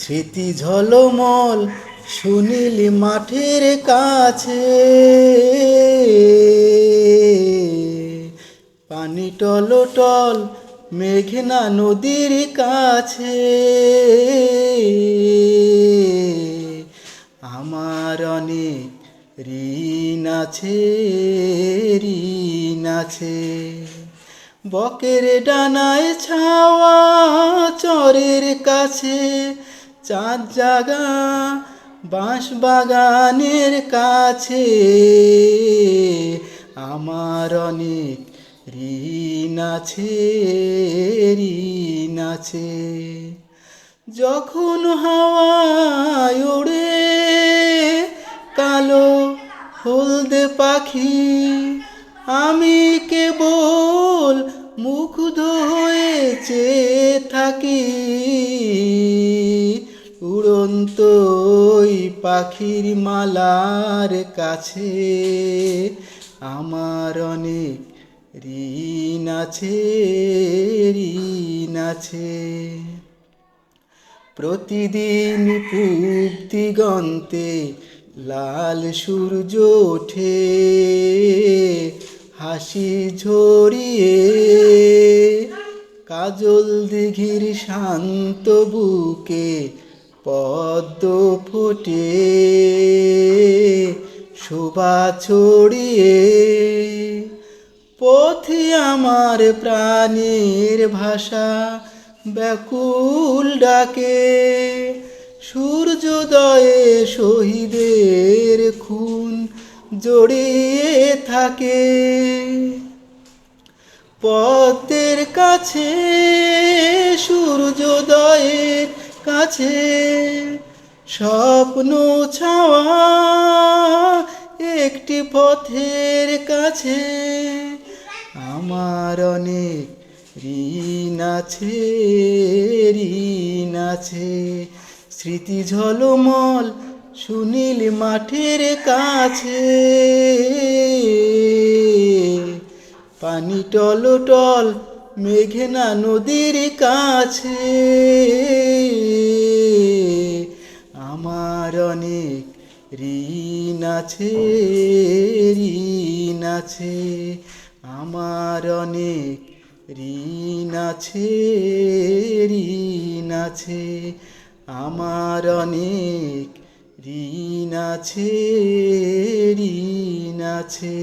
স্মৃতি ঝলমল সুনীল মাঠের কাছে। পানি টলটল মেঘনা নদীর কাছে। আমার অনেক ঋণ আছে ঋণ আছে। বকের ডানায় ছাওয়া চরের কাছে। চাঁদ জাগা বাঁশ বাগানের কাছে। আমার অনেক ঋণ আছে ঋণ আছে। যখন হাওয়ায় ওড়ে কালো হলদে পাখি, আমি কেবল মুগ্ধ হয়েছে থাকি। ওই পাখির মালার কাছে আমার অনেক ঋণ আছে ঋণ আছে। প্রতিদিন পূব দিগন্তে লাল সূর্য ওঠে, হাসি ঝরিয়ে কাজল দিঘির শান্ত বুকে পদ্ম ফুটে শোভা ছড়িয়ে পথে আমার প্রাণের ভাষা ব্যাকুল ডাকে। সূর্যোদয়ে শহীদের খুন জড়িয়ে থাকে। পথের কাছে সূর্যোদয়ের কাছে স্বপ্ন ছাওয়া একটি পথের কাছে। আমার অনেক ঋণ আছে ঋণ আছে। স্মৃতি ঝলমল সুনীল মাঠের কাছে। পানি টলটল মেঘনা নদীর কাছে। ঋণ আছে ঋণ আছে, আমার অনেক ঋণ আছে ঋণ আছে, আমার অনেক ঋণ আছে ঋণ আছে।